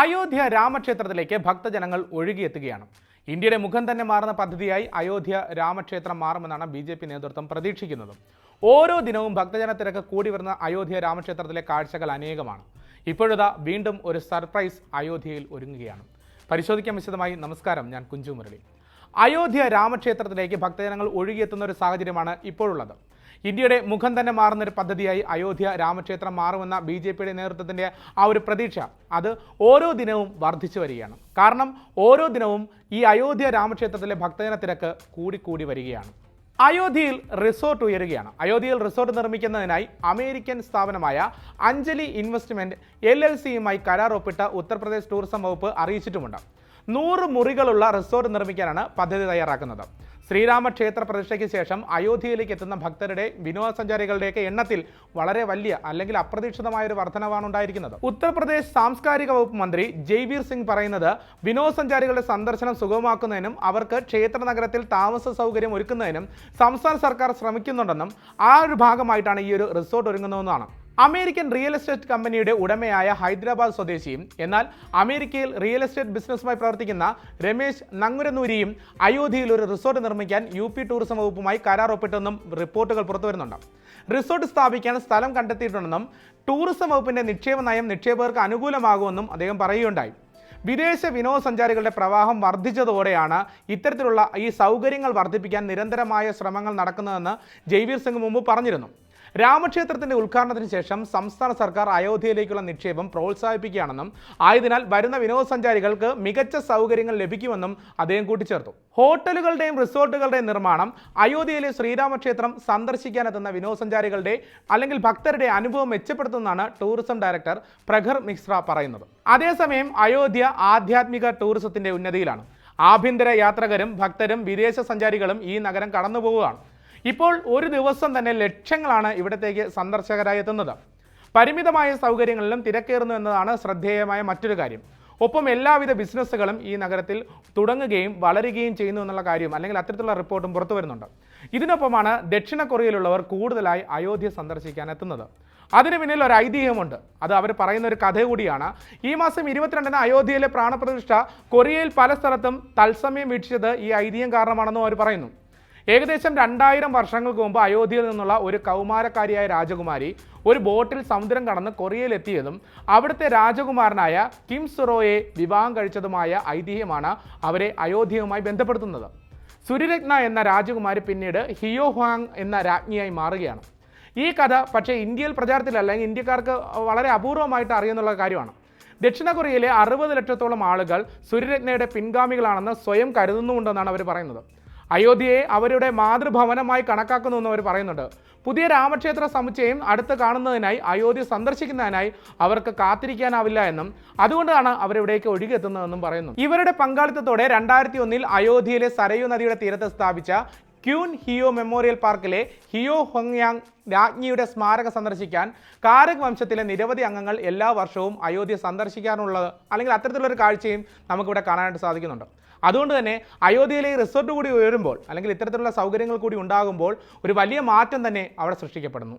അയോധ്യ രാമക്ഷേത്രത്തിലേക്ക് ഭക്തജനങ്ങൾ ഒഴുകിയെത്തുകയാണ്. ഇന്ത്യയുടെ മുഖം തന്നെ മാറുന്ന പദ്ധതിയായി അയോധ്യ രാമക്ഷേത്രം മാറുമെന്നാണ് ബി ജെ പി നേതൃത്വം പ്രതീക്ഷിക്കുന്നത്. ഓരോ ദിനവും ഭക്തജന തിരക്ക് കൂടി വരുന്ന അയോധ്യ രാമക്ഷേത്രത്തിലെ കാഴ്ചകൾ അനേകമാണ്. ഇപ്പോഴിതാ വീണ്ടും ഒരു സർപ്രൈസ് അയോധ്യയിൽ ഒരുങ്ങുകയാണ്. പരിശോധിക്കാൻ വിശദമായി. നമസ്കാരം. ഞാൻ കുഞ്ചു മുരളി. അയോധ്യ രാമക്ഷേത്രത്തിലേക്ക് ഭക്തജനങ്ങൾ ഒഴുകിയെത്തുന്ന ഒരു സാഹചര്യമാണ് ഇപ്പോഴുള്ളത്. ഇന്ത്യയുടെ മുഖം തന്നെ മാറുന്ന ഒരു പദ്ധതിയായി അയോധ്യ രാമക്ഷേത്രം മാറുമെന്ന ബി ജെ പിയുടെ നേതൃത്വത്തിന്റെ ആ ഒരു പ്രതീക്ഷ അത് ഓരോ ദിനവും വർദ്ധിച്ചു വരികയാണ്. കാരണം ഓരോ ദിനവും ഈ അയോധ്യ രാമക്ഷേത്രത്തിലെ ഭക്തജന തിരക്ക് കൂടിക്കൂടി വരികയാണ്. അയോധ്യയിൽ റിസോർട്ട് ഉയരുകയാണ്. അയോധ്യയിൽ റിസോർട്ട് നിർമ്മിക്കുന്നതിനായി അമേരിക്കൻ സ്ഥാപനമായ അഞ്ജലി ഇൻവെസ്റ്റ്മെന്റ് എൽ എൽ സിയുമായി കരാർ ഒപ്പിട്ട് ഉത്തർപ്രദേശ് ടൂറിസം വകുപ്പ് അറിയിച്ചിട്ടുമുണ്ട്. നൂറ് മുറികളുള്ള റിസോർട്ട് നിർമ്മിക്കാനാണ് പദ്ധതി തയ്യാറാക്കുന്നത്. ശ്രീരാമ ക്ഷേത്ര പ്രതിഷ്ഠയ്ക്ക് ശേഷം അയോധ്യയിലേക്ക് എത്തുന്ന ഭക്തരുടെ വിനോദസഞ്ചാരികളുടെയൊക്കെ എണ്ണത്തിൽ വളരെ വലിയ അല്ലെങ്കിൽ അപ്രതീക്ഷിതമായ ഒരു വർധനവാണ് ഉണ്ടായിരിക്കുന്നത്. ഉത്തർപ്രദേശ് സാംസ്കാരിക വകുപ്പ് മന്ത്രി ജയ്വീർ സിംഗ് പറയുന്നത് വിനോദസഞ്ചാരികളുടെ സന്ദർശനം സുഗമമാക്കുന്നതിനും അവർക്ക് ക്ഷേത്ര നഗരത്തിൽ താമസ സൗകര്യം ഒരുക്കുന്നതിനും സംസ്ഥാന സർക്കാർ ശ്രമിക്കുന്നുണ്ടെന്നും ആ ഒരു ഭാഗമായിട്ടാണ് ഈ ഒരു റിസോർട്ട് ഒരുങ്ങുന്നതെന്നാണ്. അമേരിക്കൻ റിയൽ എസ്റ്റേറ്റ് കമ്പനിയുടെ ഉടമയായ ഹൈദരാബാദ് സ്വദേശിയും എന്നാൽ അമേരിക്കയിൽ റിയൽ എസ്റ്റേറ്റ് ബിസിനസ്സുമായി പ്രവർത്തിക്കുന്ന രമേശ് നങ്ങുരനൂരിയും അയോധ്യയിൽ ഒരു റിസോർട്ട് നിർമ്മിക്കാൻ യു പി ടൂറിസം വകുപ്പുമായി കരാർ ഒപ്പിട്ടെന്നും റിപ്പോർട്ടുകൾ പുറത്തുവരുന്നുണ്ട്. റിസോർട്ട് സ്ഥാപിക്കാൻ സ്ഥലം കണ്ടെത്തിയിട്ടുണ്ടെന്നും ടൂറിസം വകുപ്പിന്റെ നിക്ഷേപ നയം നിക്ഷേപകർക്ക് അനുകൂലമാകുമെന്നും അദ്ദേഹം പറയുകയുണ്ടായി. വിദേശ വിനോദസഞ്ചാരികളുടെ പ്രവാഹം വർദ്ധിച്ചതോടെയാണ് ഇത്തരത്തിലുള്ള ഈ സൗകര്യങ്ങൾ വർദ്ധിപ്പിക്കാൻ നിരന്തരമായ ശ്രമങ്ങൾ നടക്കുന്നതെന്ന് ജയ്വീർ സിംഗ് മുമ്പ് പറഞ്ഞിരുന്നു. രാമക്ഷേത്രത്തിന്റെ ഉദ്ഘാടനത്തിന് ശേഷം സംസ്ഥാന സർക്കാർ അയോധ്യയിലേക്കുള്ള നിക്ഷേപം പ്രോത്സാഹിപ്പിക്കുകയാണെന്നും ആയതിനാൽ വരുന്ന വിനോദസഞ്ചാരികൾക്ക് മികച്ച സൗകര്യങ്ങൾ ലഭിക്കുമെന്നും അദ്ദേഹം കൂട്ടിച്ചേർത്തു. ഹോട്ടലുകളുടെയും റിസോർട്ടുകളുടെയും നിർമ്മാണം അയോധ്യയിലെ ശ്രീരാമക്ഷേത്രം സന്ദർശിക്കാനെത്തുന്ന വിനോദസഞ്ചാരികളുടെ അല്ലെങ്കിൽ ഭക്തരുടെ അനുഭവം മെച്ചപ്പെടുത്തുന്നതാണ് ടൂറിസം ഡയറക്ടർ പ്രഖർ മിശ്ര പറയുന്നത്. അതേസമയം അയോധ്യ ആധ്യാത്മിക ടൂറിസത്തിന്റെ ഉന്നതിയിലാണ്. ആഭ്യന്തര യാത്രകരും ഭക്തരും വിദേശ സഞ്ചാരികളും ഈ നഗരം കടന്നു പോവുകയാണ് ഇപ്പോൾ ഒരു ദിവസം തന്നെ ലക്ഷങ്ങളാണ് ഇവിടത്തേക്ക് സന്ദർശകരായി എത്തുന്നത്. പരിമിതമായ സൗകര്യങ്ങളിലും തിരക്കേറുന്നു എന്നതാണ് ശ്രദ്ധേയമായ മറ്റൊരു കാര്യം. ഒപ്പം എല്ലാവിധ ബിസിനസ്സുകളും ഈ നഗരത്തിൽ തുടങ്ങുകയും വളരുകയും ചെയ്യുന്നു എന്നുള്ള കാര്യം അല്ലെങ്കിൽ അത്തരത്തിലുള്ള റിപ്പോർട്ടും പുറത്തു വരുന്നുണ്ട്. ഇതിനൊപ്പമാണ് ദക്ഷിണ കൊറിയയിലുള്ളവർ കൂടുതലായി അയോധ്യ സന്ദർശിക്കാൻ എത്തുന്നത്. അതിന് പിന്നിൽ ഒരു ഐതിഹ്യമുണ്ട്. അത് അവർ പറയുന്ന ഒരു കഥ കൂടിയാണ്. ഈ മാസം ഇരുപത്തിരണ്ടിന് അയോധ്യയിലെ പ്രാണപ്രതിഷ്ഠ കൊറിയയിൽ പല സ്ഥലത്തും തത്സമയം വീക്ഷിച്ചത് ഈ ഐതിഹ്യം കാരണമാണെന്നും അവർ പറയുന്നു. ഏകദേശം രണ്ടായിരം വർഷങ്ങൾക്ക് മുമ്പ് അയോധ്യയിൽ നിന്നുള്ള ഒരു കൗമാരക്കാരിയായ രാജകുമാരി ഒരു ബോട്ടിൽ സമുദ്രം കടന്ന് കൊറിയയിലെത്തിയതും അവിടുത്തെ രാജകുമാരനായ കിം സുറോയെ വിവാഹം കഴിച്ചതുമായ ഐതിഹ്യമാണ് അവരെ അയോധ്യയുമായി ബന്ധപ്പെടുത്തുന്നത്. സുരിരത്ന എന്ന രാജകുമാരി പിന്നീട് ഹിയോ ഹ്വാങ് എന്ന രാജ്ഞിയായി മാറുകയാണ്. ഈ കഥ പക്ഷേ ഇന്ത്യയിൽ പ്രചാരത്തിലല്ല അല്ലെങ്കിൽ ഇന്ത്യക്കാർക്ക് വളരെ അപൂർവമായിട്ട് അറിയുന്നുള്ള കാര്യമാണ്. ദക്ഷിണ കൊറിയയിലെ അറുപത് ലക്ഷത്തോളം ആളുകൾ സുരിരത്നയുടെ പിൻഗാമികളാണെന്ന് സ്വയം കരുതുന്നുണ്ടെന്നാണ് അവർ പറയുന്നത്. അയോധ്യയെ അവരുടെ മാതൃഭവനമായി കണക്കാക്കുന്നു എന്ന് അവർ പറയുന്നുണ്ട്. പുതിയ രാമക്ഷേത്ര സമുച്ചയം അടുത്ത് കാണുന്നതിനായി അയോധ്യ സന്ദർശിക്കുന്നതിനായി അവർക്ക് കാത്തിരിക്കാനാവില്ല എന്നും അതുകൊണ്ടാണ് അവരിവിടേക്ക് ഒഴുകിയെത്തുന്നതെന്നും പറയുന്നു. ഇവരുടെ പങ്കാളിത്തത്തോടെ രണ്ടായിരത്തി ഒന്നിൽ അയോധ്യയിലെ സരയു നദിയുടെ തീരത്ത് സ്ഥാപിച്ച ക്യൂൻ ഹിയോ മെമ്മോറിയൽ പാർക്കിലെ ഹിയോ ഹൊങ്യാങ് രാജ്ഞിയുടെ സ്മാരക സന്ദർശിക്കാൻ കാരക് വംശത്തിലെ നിരവധി അംഗങ്ങൾ എല്ലാ വർഷവും അയോധ്യ സന്ദർശിക്കാനുള്ളത് അല്ലെങ്കിൽ അത്തരത്തിലുള്ളൊരു കാഴ്ചയും നമുക്കിവിടെ കാണാനായിട്ട് സാധിക്കുന്നുണ്ട്. അതുകൊണ്ട് തന്നെ അയോധ്യയിലെ റിസോർട്ട് കൂടി ഉയരുമ്പോൾ അല്ലെങ്കിൽ ഇത്തരത്തിലുള്ള സൗകര്യങ്ങൾ കൂടി ഉണ്ടാകുമ്പോൾ ഒരു വലിയ മാറ്റം തന്നെ അവിടെ സൃഷ്ടിക്കപ്പെടുന്നു.